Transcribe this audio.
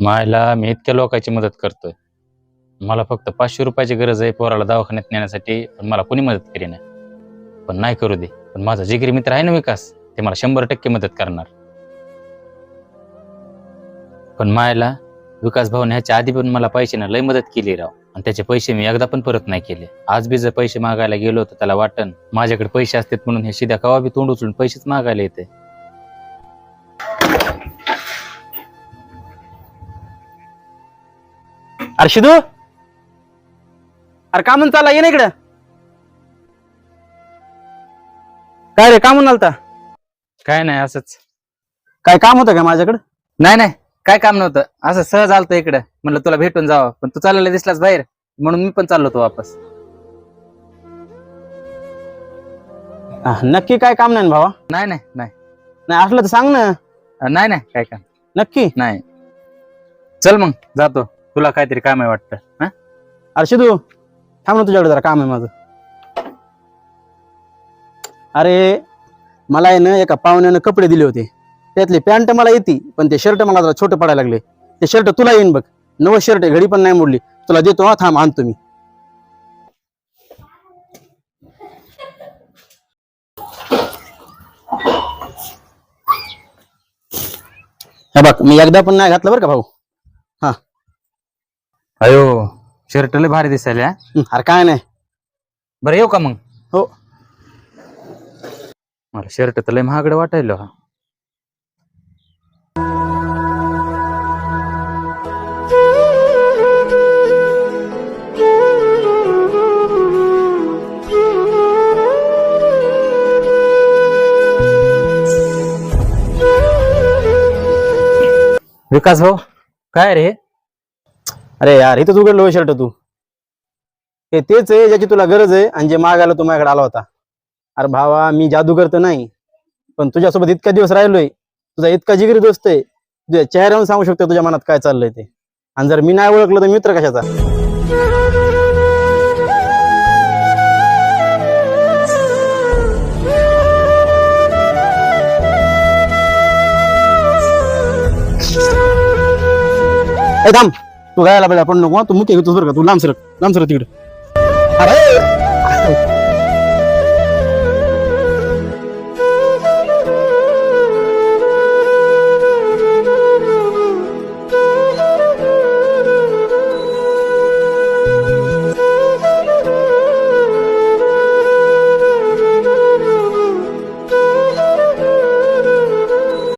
मायला मी इतक्या लोकांची मदत करतोय. मला फक्त पाचशे रुपयाची गरज आहे पोराला दवाखान्यात नेण्यासाठी पण मला कोणी मदत करीना पण नाही करू दे. पण माझा जिगरी मित्र आहे ना विकास ते मला शंभर टक्के मदत करणार. पण मायला विकास भाऊने ह्याच्या आधी पण मला पैशाने लय मदत केली राव. आणि त्याचे पैसे मी एकदा पण परत नाही केले. आज बी जर पैसे मागायला गेलो तर त्याला वाटण माझ्याकडे पैसे असतात म्हणून हे शिद्या कवा बी तोंड उचलून पैसेच मागायला येते. अरे शिदू अरे का म्हणून चालला ये ना इकडं. काय रे का म्हणून आलता? काय नाही असंच. काय काम होतं का माझ्याकडे? नाही नाही काय काम नव्हतं. असं सहज आलतो इकडे. म्हणलं तुला भेटून जावं. पण तू चाललेला दिसलास बाहेर. म्हणून मी पण चाललो होतो वापस. नक्की काय काम नाही ना भावा? नाही नाही नाही. नाही असलं तर सांग ना. नाही नाही काय काम? नक्की? नाही. चल मग जातो. तुला काहीतरी काम आहे वाटतं हा? अरे शिदू थांब ना तुझ्याकडे जरा काम आहे माझं. अरे मला आहे ना एका पाहुण्यानं कपडे दिले होते. त्यातले पॅन्ट मला येते पण ते शर्ट मला जरा छोटे पडायला लागले. ते शर्ट तुला येईन बघ. नवं शर्ट घडी पण नाही मोडली. तुला देतो हा थांब आणतो मी. हे बघ मी एकदा पण नाही घातलं बरं का भाऊ? अयो शर्ट लय भारी दिसायला अरे काय नाही. बरं येऊ का मग? हो. मला शर्ट तर लय महागडं वाटायलो हा. विकास भाऊ काय रे? अरे यार इथंच उघडलं शर्ट तू. हे तेच आहे ज्याची तुला गरज आहे आणि जे मागायला तू माझ्याकडे आला होता. अरे भावा मी जादूगर तर नाही पण तुझ्यासोबत इतका दिवस राहिलोय तुझा इतका जिगरी दोस्त आहे तुझ्या चेहऱ्यावरून सांगू शकतो तुझ्या मनात काय चाललंय ते. आणि जर मी नाही ओळखलं तर मित्र कशाचा? थांब. तू गायला पाहिजे आपण नको तू मुख्य घेतोस बरं का तू लांब सरक लांब सरक तिकडे. अरे!